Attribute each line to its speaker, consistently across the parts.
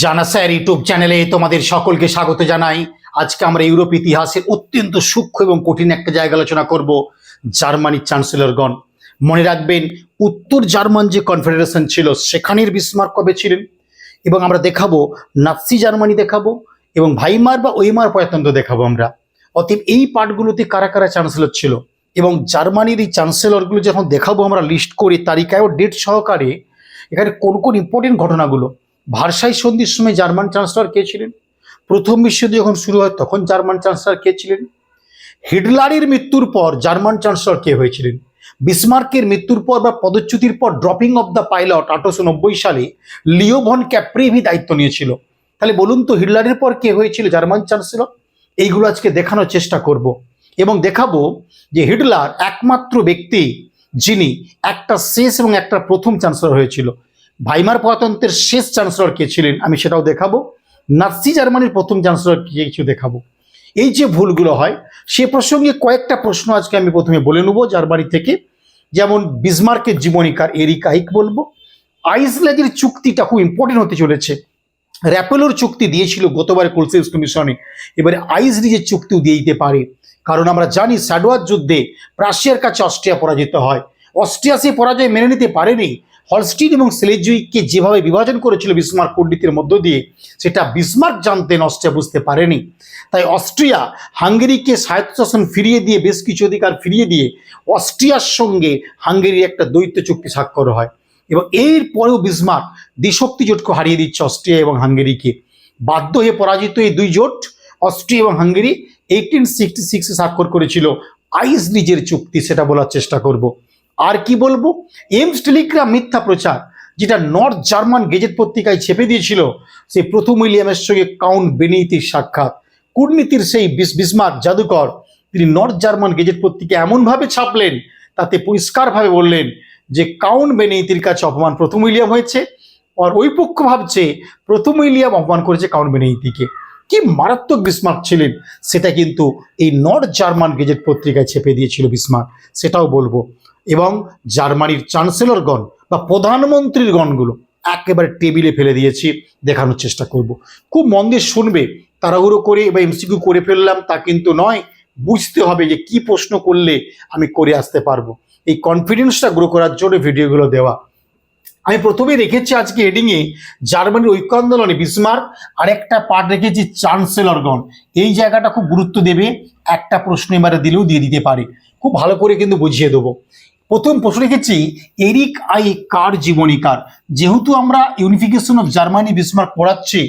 Speaker 1: জানা sir YouTube চ্যানেলে তোমাদের সকলকে স্বাগত জানাই। আজকে আমরা ইউরোপ ইতিহাসের অত্যন্ত সূক্ষ্ম এবং কঠিন একটা জায়গা আলোচনা করব, জার্মানির চ্যান্সেলরগণ। মনে রাখবেন, উত্তর জার্মান যে কনফেডারেশন ছিল, সেখানের বিস্মার্ক কবে ছিলেন? এবং আমরা দেখাবো, নাৎসি জার্মানি দেখাবো, এবং ভাইমার বা ওইমার প্রজাতন্ত্র দেখাবো আমরা। অতএব এই পার্টগুলোতে কারা কারা চ্যান্সেলর ছিল? এবং জার্মানির এই চ্যান্সেলরগুলো যখন দেখাবো, আমরা লিস্ট করি তালিকায় ও ডেট সহকারে এখানে কোন কোন ইম্পর্টেন্ট ঘটনাগুলো ভারসাই সন্ধির সময় জার্মান চ্যান্সেলর কে ছিলেন? প্রথম বিশ্বযুদ্ধ যখন শুরু হয়, তখন জার্মান চ্যান্সেলর কে ছিলেন? হিটলারের মৃত্যুর পর জার্মান চ্যান্সেলর কে হয়েছিলেন? বিসমার্কের মৃত্যুর পর বা পদচ্যুতির পর ড্রপিং অফ দ্য পাইলট আঠারোশো নব্বই সালে লিওভন ক্যাপ্রিভি দায়িত্ব নিয়েছিল। তাহলে বলুন তো হিটলারের পর কে হয়েছিল জার্মান চ্যান্সেলর এইগুলো আজকে দেখানোর চেষ্টা করব এবং দেখাবো যে হিটলার একমাত্র ব্যক্তি যিনি একটা শেষ এবং একটা প্রথম চ্যান্সেলর হয়েছিল। ভাইমার প্রজাতন্ত্রের শেষ চ্যান্সেলর কে ছিলেন, আমি সেটাও দেখাবো। নাৎসি জার্মানির প্রথম চ্যান্সেলর কে কিছু দেখাবো। এই যে ভুলগুলো হয়, সে প্রসঙ্গে কয়েকটা প্রশ্ন আজকে আমি প্রথমে বলে নেব জার্মানি থেকে। যেমন বিসমার্কের জীবনীকার এরিক আইক বলব। আইসল্যান্ডের চুক্তিটা খুব ইম্পর্টেন্ট হতে চলেছে। র্যাপেলোর চুক্তি দিয়েছিল গতবারে কোলসেস কমিশনে। এবারে আইস নিজের চুক্তিও দিয়ে দিতে পারে। কারণ আমরা জানি স্যাডোয়ার যুদ্ধে রাশিয়ার কাছে অস্ট্রিয়া পরাজিত হয়। অস্ট্রিয়া সে পরাজয় মেনে নিতে পারেনি। হলস্টিন এবং সেলেজুইককে যেভাবে বিভাজন করেছিল বিসমার্ক পণ্ডিতের মধ্য দিয়ে, সেটা বিসমার্ক জানতেন অস্ট্রিয়া বুঝতে পারেনি। তাই অস্ট্রিয়া হাঙ্গেরিকে স্বায়ত্তশাসন ফিরিয়ে দিয়ে, বেশ কিছু অধিকার ফিরিয়ে দিয়ে অস্ট্রিয়ার সঙ্গে হাঙ্গেরির একটা দ্বৈত চুক্তি স্বাক্ষর হয়। এবং এর পরেও বিসমার্ক দ্বিশক্তি জোটকে হারিয়ে দিচ্ছে অস্ট্রিয়া এবং হাঙ্গেরিকে। বাধ্য হয়ে পরাজিত এই দুই জোট, অস্ট্রিয়া এবং হাঙ্গেরি এইটিন সিক্সটি সিক্সে স্বাক্ষর করেছিল। আইস নিজের চুক্তি, সেটা বলার চেষ্টা করব। আর কি বলব? এমস টেলিগ্রাম মিথ্যা প্রচার, যেটা নর্থ জার্মান গেজেট পত্রিকায় ছেপে দিয়েছিল, সেই প্রথম উইলিয়ামের সঙ্গে কাউন্ট বেনিতির সাক্ষাৎ। কূটনীতির সেই বিস বিসমার্ক জাদুকর, তিনি নর্থ জার্মান গেজেট পত্রিকা এমনভাবে ছাপলেন, তাতে পরিষ্কারভাবে বললেন যে কাউন্ট বেনিতির কাছে অপমান প্রথম উইলিয়াম হয়েছে, আর ওই পক্ষ ভাবছে প্রথম উইলিয়াম অপমান করেছে কাউন্ট বেনিতিকে কি মারাত্মক বিসমার্ক ছিলেন? সেটা কিন্তু এই নর্থ জার্মান গেজেট পত্রিকায় ছেপে দিয়েছিল বিসমার্ক। সেটাও বলব। এবং জার্মানির চ্যান্সেলরগণ বা প্রধানমন্ত্রীর গণগুলো একেবারে টেবিলে ফেলে দিয়েছি, দেখানোর চেষ্টা করব। খুব মন দিয়ে শুনবে, তাড়াহুড়ো করে বা এমসিকিউ করে ফেললাম, তা কিন্তু নয়। বুঝতে হবে যে কি প্রশ্ন করলে আমি করে আসতে পারব। এই কনফিডেন্সটা গ্রো করার জন্য ভিডিওগুলো দেওয়া আমি প্রথমে রেখেছি আজকে হেডিংয়ে জার্মানির ঐক্য আন্দোলনে বিসমার্ক আর একটা পার্ট রেখেছি চ্যান্সেলরগণ। এই জায়গাটা খুব গুরুত্ব দেবে, একটা প্রশ্ন এবারে দিলেও দিয়ে দিতে পারে। খুব ভালো করে কিন্তু বুঝিয়ে দেবো। প্রথম প্রশ্ন রেখেছি, এরিক আই কার জীবনীকার? যেহেতু আমরা ইউনিফিকেশন অফ জার্মানি বিসমার্ক পড়াচ্ছি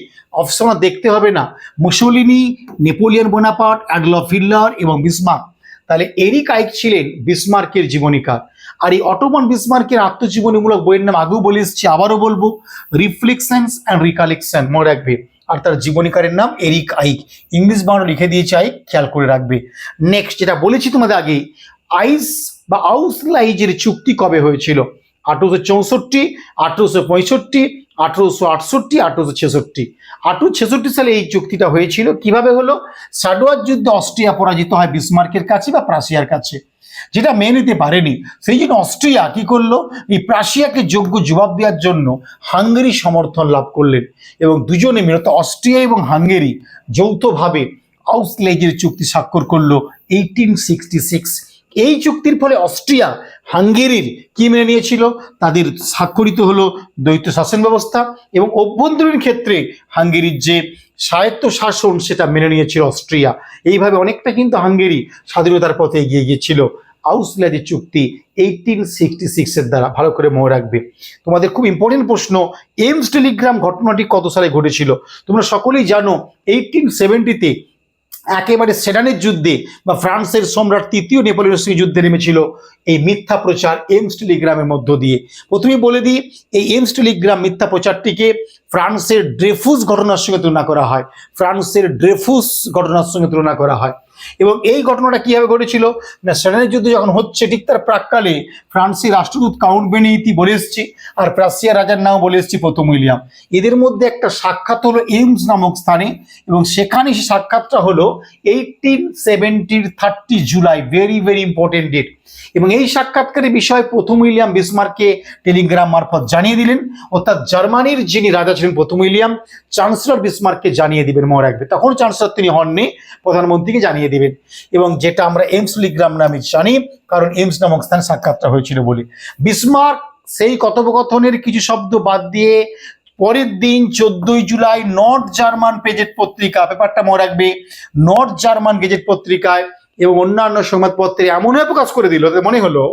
Speaker 1: অপশন দেখতে হবে না। Mussolini, Napoleon Bonaparte, Adolf Hitler এবং বিসমার্ক তাহলে এরিক আইক ছিলেন বিসমার্কের জীবনীকার। আর এই অটোমান বিসমার্কের আত্মজীবনীমূলক বইয়ের নাম আগেও বলে এসেছি, আবারও বলব, রিফ্লেকশনস অ্যান্ড রিকালেকশন, মনে রাখবে। আর তার জীবনীকারের নাম এরিক আইক। ইংলিশ বাংলা লিখে দিয়েছে আইক, খেয়াল করে রাখবে। নেক্সট যেটা বলেছি তোমাদের আগে, আইস বা আউসলাইজের চুক্তি কবে হয়েছিল? আঠেরোশো চৌষট্টি, আঠেরোশো পঁয়ষট্টি আঠেরোশো আটষট্টি, আঠেরোশো ছেষট্টি। আঠেরোশো ছেষট্টি সালে এই চুক্তিটা হয়েছিল। কীভাবে হলো? সাডোয়ার যুদ্ধে অস্ট্রিয়া পরাজিত হয় বিসমার্কের কাছে বা প্রাশিয়ার কাছে। যেটা মেনে নিতে পারেনি। সেই জন্য অস্ট্রিয়া কি করল? এই প্রাশিয়াকে যোগ্য জবাব দেওয়ার জন্য হাঙ্গেরি সমর্থন লাভ করলেন। এবং দুজনে মিলে অর্থাৎ অস্ট্রিয়া এবং হাঙ্গেরি যৌথভাবে আউসলেজের চুক্তি স্বাক্ষর করল এইটিন সিক্সটি সিক্স এই চুক্তির ফলে অস্ট্রিয়া হাঙ্গেরির কি মেনে নিয়েছিল? তাদের স্বাক্ষরিত হলো দ্বৈত শাসন ব্যবস্থা এবং অভ্যন্তরীণ ক্ষেত্রে হাঙ্গেরির যে স্বায়ত্ত শাসন সেটা মেনে নিয়েছিল অস্ট্রিয়া। এইভাবে অনেকটা কিন্তু হাঙ্গেরি স্বাধীনতার পথে এগিয়ে গিয়েছিল। আউসলাদের চুক্তি এইটিন সিক্সটি সিক্সের দ্বারা ভালো করে মনে রাখবে। তোমাদের খুব ইম্পর্টেন্ট প্রশ্ন এমস টেলিগ্রাম ঘটনাটি কত সালে ঘটেছিল? তোমরা সকলেই জানো এইটিন সেভেন্টিতে একেবারে সেডানের যুদ্ধে বা ফ্রান্সের সম্রাট তৃতীয় নেপোলিয়নের সঙ্গে যুদ্ধে নেমেছিল এই মিথ্যা প্রচার এমস টেলিগ্রামের মধ্য দিয়ে। প্রথমে বলে দিই, এই এমস টেলিগ্রাম মিথ্যা প্রচারটিকে ফ্রান্সের ড্রেফুস ঘটনার সঙ্গে তুলনা করা হয়। ফ্রান্সের ড্রেফুস ঘটনার সঙ্গে তুলনা করা হয়। এবং এই ঘটনাটা কীভাবে ঘটেছিল? না সেডানের যুদ্ধ যখন হচ্ছে, ঠিক তার প্রাককালে ফ্রান্সের রাষ্ট্রদূত কাউন্ট বেনিতি বলে এসছে আর প্রাসিয়া রাজার নাম বলে এসছে প্রথম উইলিয়াম। এদের মধ্যে একটা সাক্ষাৎ হলো এইমস নামক স্থানে এবং সেখানে সেই সাক্ষাৎটা হলো eighteen সেভেন্টির thirty July very very important date এবং এই সাক্ষাৎকারের বিষয়ে প্রথম উইলিয়াম বিসমার্ককে টেলিগ্রাম মারফত জানিয়ে দিলেন। অর্থাৎ জার্মানির যিনি রাজা ছিলেন প্রথম উইলিয়াম, চান্সেলর বিসমার্ককে জানিয়ে দিবেন, মনে রাখবে। তখন চান্সেলর তিনি হননি, প্রধানমন্ত্রীকে জানিয়ে দিবেন এবং যেটা আমরা এমস লিগ্রাম নামে জানি, কারণ এমস নামক স্থানে সাক্ষাৎটা হয়েছিল বলে। বিসমার্ক সেই কথোপকথনের কিছু শব্দ বাদ দিয়ে পরের দিন চোদ্দই জুলাই নর্থ জার্মান পেজেট পত্রিকা, পেপারটা মনে রাখবে, নর্থ জার্মান গেজেট পত্রিকায় এবং অন্যান্য সংবাদপত্রে এমনভাবে প্রকাশ করে দিল মনে হলো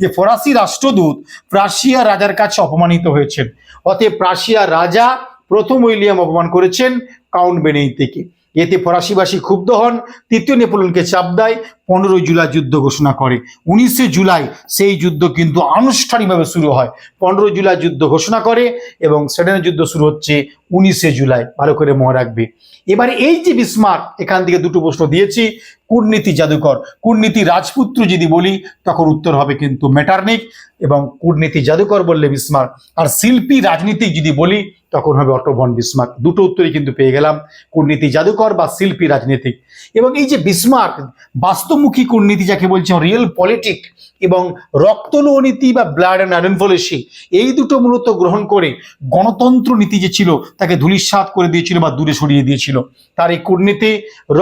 Speaker 1: যে ফরাসি রাষ্ট্রদূত প্রাশিয়া রাজার কাছে অপমানিত হয়েছেন। অতএব প্রাশিয়া রাজা প্রথম উইলিয়াম অপমান করেছেন কাউন্ট বেনেই থেকে এতে ফরাসিবাসী ক্ষুব্ধ হন। তৃতীয় নেপোলিয়নকে চাপ দেয়, পনেরোই জুলাই যুদ্ধ ঘোষণা করে। উনিশে জুলাই সেই যুদ্ধ কিন্তু আনুষ্ঠানিকভাবে শুরু হয়। পনেরোই জুলাই যুদ্ধ ঘোষণা করে এবং সেডেনের যুদ্ধ শুরু হচ্ছে উনিশে জুলাই। ভালো করে মনে রাখবে। এবারে এই যে বিস্মার্ক, এখান থেকে দুটো প্রশ্ন দিয়েছি। কূটনীতি জাদুকর, কূটনীতি রাজপুত্র যদি বলি, তখন উত্তর হবে কিন্তু মেটার্নিক এবং কূটনীতি জাদুকর বললে বিস্মার্ক আর শিল্পী রাজনীতি যদি বলি, তখন হবে অটোভন বিস্মার্ক দুটো উত্তরই কিন্তু পেয়ে গেলাম, কূটনীতি জাদুকর বা শিল্পী, রাজনীতিক। এবং এই যে বিস্মার্ক বাস্তবমুখী কূটনীতি যাকে বলছে রিয়েল পলিটিক এবং রক্তলোহ নীতি বা ব্লাড অ্যান্ড আয়রন পলিসি এই দুটো মূলত গ্রহণ করে গণতন্ত্র নীতি যে ছিল, তাকে ধূলিসাৎ করে দিয়েছিল বা দূরে সরিয়ে দিয়েছিল। তার এই কূটনীতি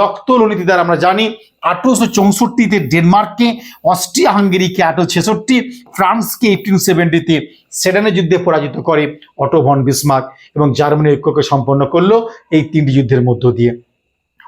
Speaker 1: রক্তলোহ নীতি দ্বারা আমরা জানি, আঠেরোশো চৌষট্টিতে ডেনমার্ককে অস্ট্রিয়া হাঙ্গেরিকে আঠেরো ছেষট্টি, ফ্রান্সকে এইটিন সেভেন্টিতে সেডানের যুদ্ধে পরাজিত করে অটোভন বিসমার্ক এবং জার্মানি ঐক্যকে সম্পন্ন করল এই তিনটি যুদ্ধের মধ্য দিয়ে।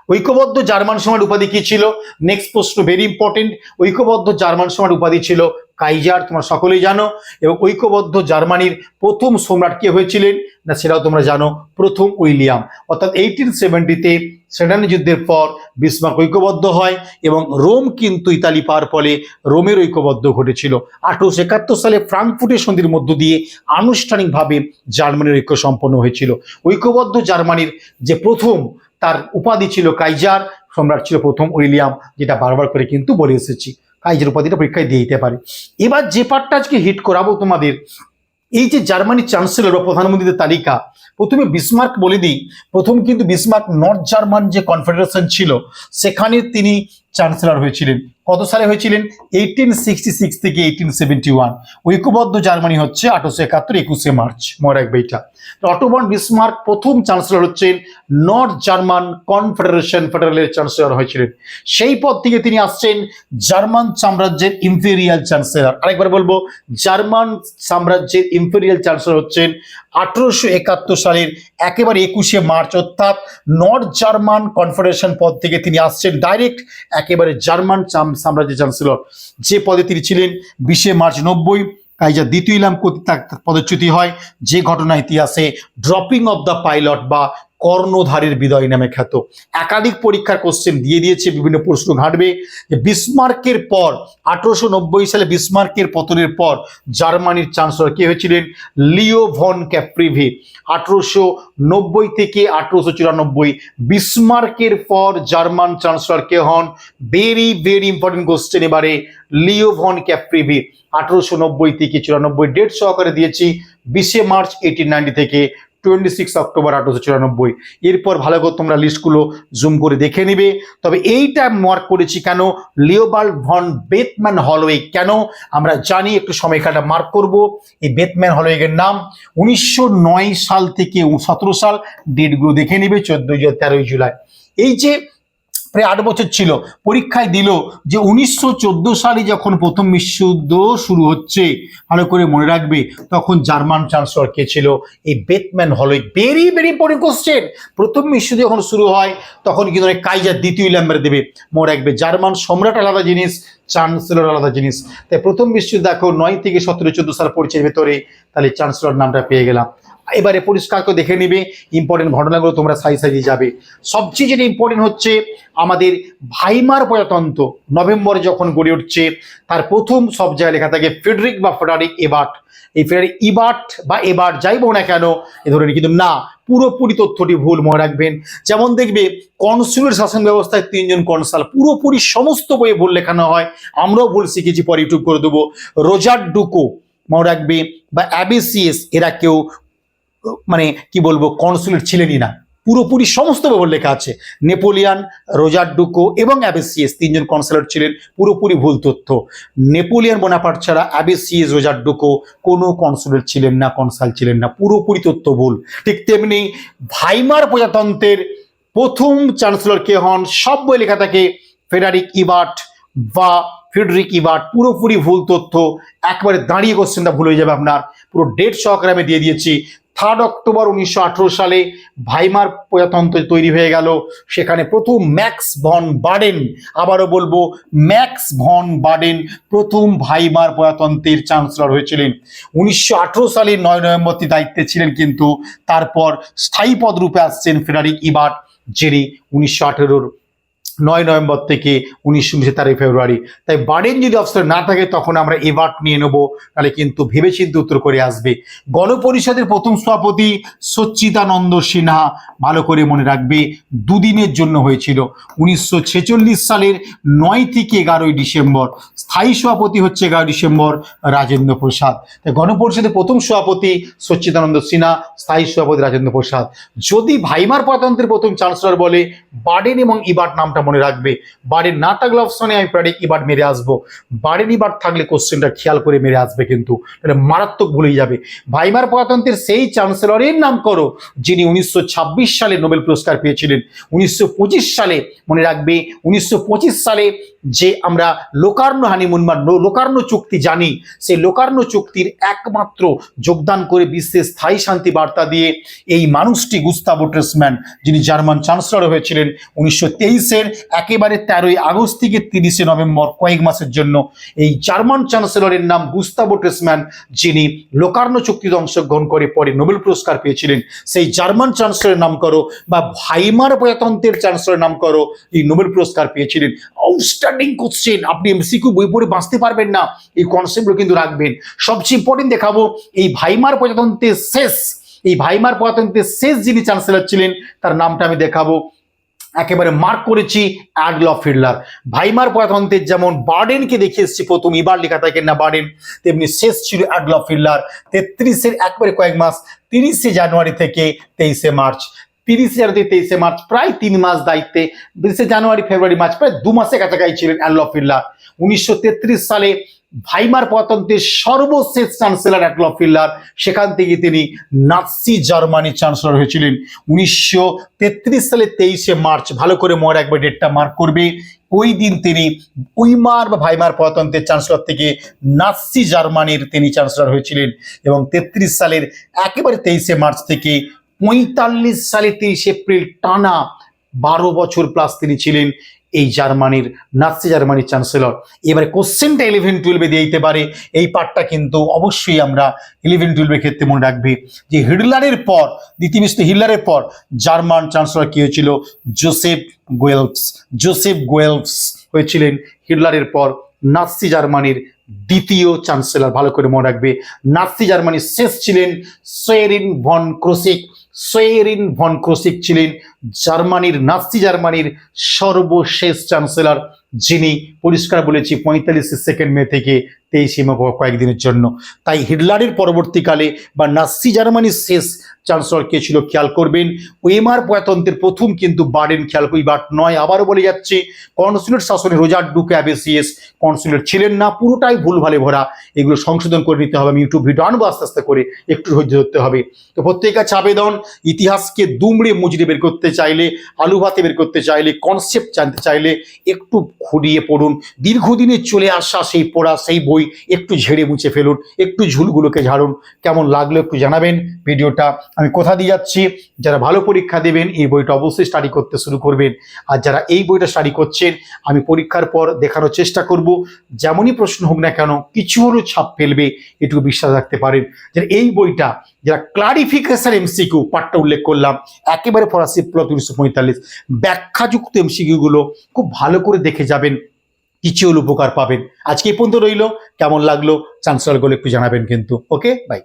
Speaker 1: ঐক্যবদ্ধ জার্মান সমাজ উপাধি কি ছিল? নেক্সট প্রশ্ন ভেরি ইম্পর্টেন্ট ঐক্যবদ্ধ জার্মান সমাজ উপাধি ছিল কাইজার, তোমরা সকলেই জানো, এবং ঐক্যবদ্ধ জার্মানির প্রথম সম্রাট কে হয়েছিলেন? না, সেটাও তোমরা জানো, প্রথম উইলিয়াম। অর্থাৎ এইটিন সেভেন্টিতে সেডানি যুদ্ধের পর বিসমার্ক ঐক্যবদ্ধ হয়, এবং রোম কিন্তু ইতালি পাওয়ার ফলে রোমের ঐক্যবদ্ধ ঘটেছিল। আঠারোশো একাত্তর সালে ফ্রাঙ্কফুটের সন্ধির মধ্য দিয়ে আনুষ্ঠানিকভাবে জার্মানির ঐক্য সম্পন্ন হয়েছিল। ঐক্যবদ্ধ জার্মানির যে প্রথম তার উপাধি ছিল কাইজার, সম্রাট ছিল প্রথম উইলিয়াম, যেটা বারবার করে কিন্তু বলে এসেছি, কাইজার উপাধিটা পরীক্ষায় দিয়ে দিতে পারে। এবার যে পার্টটা আজকে হিট করাবো তোমাদের, এই যে জার্মানির চ্যান্সেলর বা প্রধানমন্ত্রীদের তালিকা, প্রথমে বিসমার্ক বলে দিই, প্রথম কিন্তু বিসমার্ক নর্থ জার্মান যে কনফেডারেশন ছিল, সেখানে তিনি চ্যান্সেলর হয়েছিলেন। কত সালে হয়েছিলেন? এইটিন সিক্সটি সিক্স থেকে এইটিন সেভেন্টি ওয়ান ঐক্যবদ্ধ জার্মানি হচ্ছে আঠারোশো একাত্তর একুশে মার্চ মনে রাখবে এটা অটোবন বিসমার্ক প্রথম চ্যান্সেলর হচ্ছেন নর্থ জার্মান কনফেডারেশন ফেডারেলের চ্যান্সেলর হয়েছিলেন। সেই পদ থেকে তিনি আসছেন জার্মান সাম্রাজ্যের ইম্পেরিয়াল চ্যান্সেলর। আরেকবার বলব, জার্মান সাম্রাজ্যের ইম্পেরিয়াল চ্যান্সেলর হচ্ছেন আঠারোশো একাত্তর সালের একেবারে একুশে মার্চ, অর্থাৎ নর্থ জার্মান কনফেডারেশন পদ থেকে তিনি আসছেন ডাইরেক্ট একেবারে জার্মান সাম্রাজ্যের চ্যান্সেলর। যে পদে তিনি ছিলেন, বিশে মার্চ নব্বই কাইজার দ্বিতীয় ইলাম পদচ্যুতি হয়। যে ঘটনা ইতিহাসে ড্রপিং অব দ্য পাইলট বা কর্ণধারের বিদয় নামে খ্যাত। একাধিক পরীক্ষার কোশ্চেন দিয়ে দিয়েছে, বিভিন্ন প্রশ্ন ঘাটবে। যে বিসমার্কের পর, আঠারোশো নব্বই সালে বিসমার্কের পতনের পর জার্মানির চ্যান্সেলর কে হয়েছিলেন? Leo von Caprivi. আঠারোশো থেকে আঠারোশো চুরানব্বই বিসমার্কের পর জার্মান চ্যান্সেলর কে হন? ভেরি ভেরি ইম্পর্টেন্ট কোশ্চেন এবারে, লিও ভন ক্যাপ্রিভি। আঠারোশো নব্বই থেকে চুরানব্বই ডেট সহকারে দিয়েছি, বিশে মার্চ এইটিন নাইনটি থেকে। টোয়েন্টি সিক্স অক্টোবর আঠারোশো চুরানব্বই। এরপর ভালো করে তোমরা লিস্টগুলো জুম করে দেখে নিবে। তবে এইটা মার্ক করেছি কেন? লিওবাল ভন বেতম্যান হলওয়ে কেন? আমরা জানি, একটু সময়কালটা মার্ক করব। এই বেতম্যান হলওয়েগের নাম উনিশশো নয় সাল থেকে সতেরো সাল ডেটগুলো দেখে নিবে, চোদ্দোই তেরোই জুলাই। এই যে প্রায় আট বছর ছিল। পরীক্ষায় দিল যে উনিশশো চোদ্দ সালে যখন প্রথম বিশ্বযুদ্ধ শুরু হচ্ছে, ভালো করে মনে রাখবে, তখন জার্মান চ্যান্সেলর কে ছিল? এই বেতম্যান হলই। ভেরি ভেরি ইম্পর্টেন্ট কোশ্চেন প্রথম বিশ্বযুদ্ধ যখন শুরু হয়, তখন কিন্তু কাইজার দ্বিতীয় ইলাম্বার দেবে? মনে রাখবে, জার্মান সম্রাট আলাদা জিনিস চ্যান্সেলর আলাদা জিনিস। তাই প্রথম বিশ্বযুদ্ধ দেখো নয় থেকে সতেরো, চোদ্দ সাল পরিচয়ের ভেতরে, তাহলে চ্যান্সেলর নামটা পেয়ে গেলাম। এবারে পরিষ্কার করে দেখে নেবে ইম্পর্টেন্ট ঘটনাগুলো তোমরা সাই সাজিয়ে যাবে। সবচেয়ে যেটা ইম্পর্টেন্ট হচ্ছে, আমাদের ভাইমার প্রজাতন্ত্র নভেম্বরে যখন গড়ে উঠছে, তার প্রথম সব জায়গায় লেখা থাকে ফেডরিক বা ফেডারিক এবার্ট। এই ফেডারিক ইবার্ট বা এবার যাই বলো না কেন, এ ধরনের কিন্তু না, পুরোপুরি তথ্যটি ভুল মনে রাখবেন। যেমন দেখবে কনসুলের শাসন ব্যবস্থায় তিনজন কনসাল, পুরোপুরি সমস্ত বইয়ে ভুল লেখানো হয়। আমরাও ভুল শিখেছি, পরে ইউটিউব করে দেবো। রোজার ডুকো মনে রাখবে, বা অ্যাবিসিএস, এরা কেউ মানে কি বলব কনসুলেট ছিলেনই না। পুরোপুরি সমস্ত ব্যবহার লেখা আছে। নেপোলিয়ান, রোজার ডুকো এবং অ্যাবিসিএস তিনজন কনসুলেট ছিলেন, পুরোপুরি ভুল তথ্য। নেপোলিয়ান বোনাপার্ট ছাড়া অ্যাবিসিএস রোজার ডুকো কোনো কনসুলেট ছিলেন না কনসাল ছিলেন না। পুরোপুরি তথ্য ভুল। ঠিক তেমনি ভাইমার প্রজাতন্ত্রের প্রথম চ্যান্সেলর কে হন সব বই লেখা থাকে ফেডারিক ইবার্ট বা ফেডরিক ইবার্ট। পুরোপুরি ভুল তথ্য। একবারে দাঁড়িয়ে কোশ্চেনটা ভুল হয়ে যাবে আপনার। পুরো ডেট সহকারে আমি দিয়ে দিয়েছি। থার্ড অক্টোবর উনিশশো আঠেরো সালে ভাইমার প্রজাতন্ত্র তৈরি হয়ে গেল। সেখানে প্রথম ম্যাক্স ভন বার্ডেন, আবারও বলব ম্যাক্স ভন বার্ডেন প্রথম ভাইমার প্রজাতন্ত্রের চ্যান্সেলর হয়েছিলেন। উনিশশো সালের নয় নভেম্বর দায়িত্বে ছিলেন কিন্তু তারপর স্থায়ী পদরূপে আসছেন ফেডারিক ইবার্ট, যিনি উনিশশো আঠেরোর নয় নভেম্বর থেকে উনিশ, উনিশে তারিখ ফেব্রুয়ারি। তাই বার্ডেন যদি অফিসার না থাকে, তখন আমরা এবার নিয়ে নেব তাহলে কিন্তু ভেবেচিন্তে উত্তর করে আসবে। গণপরিষদের প্রথম সভাপতি সচ্চিদানন্দ সিনহা ভালো করে মনে রাখবে, দুদিনের জন্য হয়েছিল। উনিশশো ছেচল্লিশ সালের নয় থেকে এগারোই ডিসেম্বর। স্থায়ী সভাপতি হচ্ছে এগারোই ডিসেম্বর রাজেন্দ্র প্রসাদ। তাই গণপরিষদের প্রথম সভাপতি সচ্চিদানন্দ সিনহা, স্থায়ী সভাপতি রাজেন্দ্র প্রসাদ। যদি ভাইমার প্রজাতন্ত্রের প্রথম চ্যান্সেলর বলে বার্ডেন এবং ইবার্ট নামটা মনে রাখবে, বার্ডেন না থাকলে অপশনে আমি প্রাডিক ইবার্ট মেরে আসব। বার্ডেন ইবার্ট থাকলে কোশ্চেনটা খেয়াল করে মেরে আসবে কিন্তু, তাহলে মারাত্মক ভুলেই যাবে। ভাইমার প্রজাতন্ত্রের সেই চ্যান্সেলরের নাম করো, যিনি উনিশশো ছাব্বিশ সালে নোবেল পুরস্কার পেয়েছিলেন। উনিশশো পঁচিশ সালে মনে রাখবে, উনিশশো পঁচিশ সালে যে আমরা লোকার্ণ হানিমুন বা লোকার্ণ চুক্তি জানি, সেই লোকার্ণ চুক্তির একমাত্র যোগদান করে বিশ্বের স্থায়ী শান্তি বার্তা দিয়ে এই মানুষটি গুস্তাবো ট্রেসম্যান, যিনি জার্মান চ্যান্সেলর হয়েছিলেন উনিশশো তেইশের একেবারে তেরোই আগস্ট থেকে তিরিশে নভেম্বর কয়েক মাসের জন্য। এই জার্মান চ্যান্সেলরের নাম গুস্তাবো ট্রেসম্যান, যিনি লোকার্ণ চুক্তিতে অংশগ্রহণ করে পরে নোবেল পুরস্কার পেয়েছিলেন, সেই জার্মান চ্যান্সেলরের নাম করো বা ভাইমার প্রজাতন্ত্রের চ্যান্সেলরের নাম করো, এই নোবেল পুরস্কার পেয়েছিলেন। আউটস্ট্যান্ডিং কোশ্চেন আপনি এমসিকিউ বই পড়ে বাঁচতে পারবেন না। এই কনসেপ্টগুলো কিন্তু রাখবেন। সবচেয়ে ইম্পর্টেন্ট দেখাবো, এই ভাইমার প্রজাতন্ত্রের শেষ, এই ভাইমার প্রজাতন্ত্রের শেষ যিনি চ্যান্সেলর ছিলেন, তার নামটা আমি দেখাবো। একেবারে মার্ক করেছি অ্যাডলফ হিটলার ভাইমার প্রজাতন্ত্রের যেমন বার্ডেনকে দেখে এসেছি, প্রথম এবার লেখা থাকে না বার্ডেন, তেমনি শেষ ছিল অ্যাডলফ হিটলার তেত্রিশের একবারে কয়েক মাস, তিরিশে জানুয়ারি থেকে তেইশে মার্চ। তিরিশে জানুয়ারি তেইশে মার্চ, প্রায় তিন মাস দায়িত্বে। বিশে জানুয়ারি, ফেব্রুয়ারি মার্চ প্রায় দু মাসের কাছাকাছি ছিলেন অ্যাডলফ হিটলার উনিশশো সালে ভাইমার প্রজাতন্ত্রের সর্বশেষ চ্যান্সেলর অ্যাডলফ হিটলার সেখান থেকে তিনি নাৎসি জার্মানির চ্যান্সেলর হয়েছিলেন। উনিশশো তেত্রিশ সালে তেইশে মার্চ, ভালো করে মনে রাখবে, ডেটটা মার্ক করবে। ওই দিন তিনি উইমার বা ভাইমার প্রজাতন্ত্রের চ্যান্সেলর থেকে নাৎসি জার্মানির তিনি চ্যান্সেলর হয়েছিলেন। এবং তেত্রিশ সালের একেবারে তেইশে মার্চ থেকে পঁয়তাল্লিশ সালে তেইশে এপ্রিল টানা বারো বছর প্লাস তিনি ছিলেন এই জার্মানির, নাৎসি জার্মানির চ্যান্সেলর এবারে কোশ্চেনটা ইলেভেন টুয়েলভে দিয়ে দিতে পারে। এই পার্টটা কিন্তু অবশ্যই আমরা ইলেভেন টুয়েলভের ক্ষেত্রে মনে রাখবে যে হিটলারের পর, দ্বিতীয় বিশ্ব হিটলারের পর জার্মান চ্যান্সেলর কি হয়েছিল জোসেফ গোয়েলভস জোসেফ গোয়েলভস হয়েছিলেন হিটলারের পর নাৎসি জার্মানির দ্বিতীয় চ্যান্সেলর। ভালো করে মনে রাখবে। নাৎসি জার্মানির শেষ ছিলেন সোয়েরিন ভন ক্রোসিক। সোয়েরিন ভন ক্রোসিক ছিলেন জার্মানির, নাৎসি জার্মানির সর্বশেষ চ্যান্সেলর। যিনি পরিষ্কার বলেছি পঁয়তাল্লিশ সেকেন্ড মে থেকে তেইশে মে কয়েকদিনের জন্য। তাই হিটলারের পরবর্তীকালে বা নাসি জার্মানির শেষ চ্যান্সেলর কে ছিল খেয়াল করবেন? ওয়েমার প্রজাতন্ত্রের প্রথম কিন্তু বার্ডেন খেয়াল করি, বাট নয় আবারও বলে যাচ্ছে কনসুলেট শাসনে রোজার ডুকে অ্যাবেসিএস কনসুলেট ছিলেন না, পুরোটাই ভুলভালে ভরা। এগুলো সংশোধন করে নিতে হবে, আমি ইউটিউব ভিডিও আনব আস্তে আস্তে করে, একটু ধৈর্য ধরতে হবে। তো প্রত্যেকের কাছে আবেদন, ইতিহাসকে দুমড়ে মুচড়ে বের করতে চাইলে, আলু ভাতে বের করতে চাইলে কনসেপ্ট জানতে চাইলে, একটু ঘুরিয়ে পড়ুন। দীর্ঘদিনে চলে আসা সেই পড়া, সেই বই একটু ঝেড়ে মুছে ফেলুন, একটু ঝুলগুলোকে ঝাড়ুন। কেমন লাগল একটু জানাবেন। ভিডিওটা আমি কোথা দিয়ে যাচ্ছি, যারা ভালো পরীক্ষা দেবেন, এই বইটা অবশ্যই স্টাডি করতে শুরু করবেন। আর যারা এই বইটা স্টাডি করছেন, আমি পরীক্ষার পর দেখানোর চেষ্টা করব। যেমনই প্রশ্ন হোক না কেন, কিছু হলেও ছাপ ফেলবে, এটুকু বিশ্বাস রাখতে পারেন। যে এই বইটা, যারা ক্লারিফিকেশন এমসিকিউ পাঠটা উল্লেখ করলাম, একেবারে ফরাসি প্লট উনিশশো পঁয়তাল্লিশ, ব্যাখ্যাযুক্ত এমসিকিউগুলো খুব ভালো করে দেখে যাবেন, কিছু হলে উপকার পাবেন। আজকে এই পর্যন্ত রইল। কেমন লাগল? চান্সেলারগুলো একটু জানাবেন কিন্তু। ওকে? বাই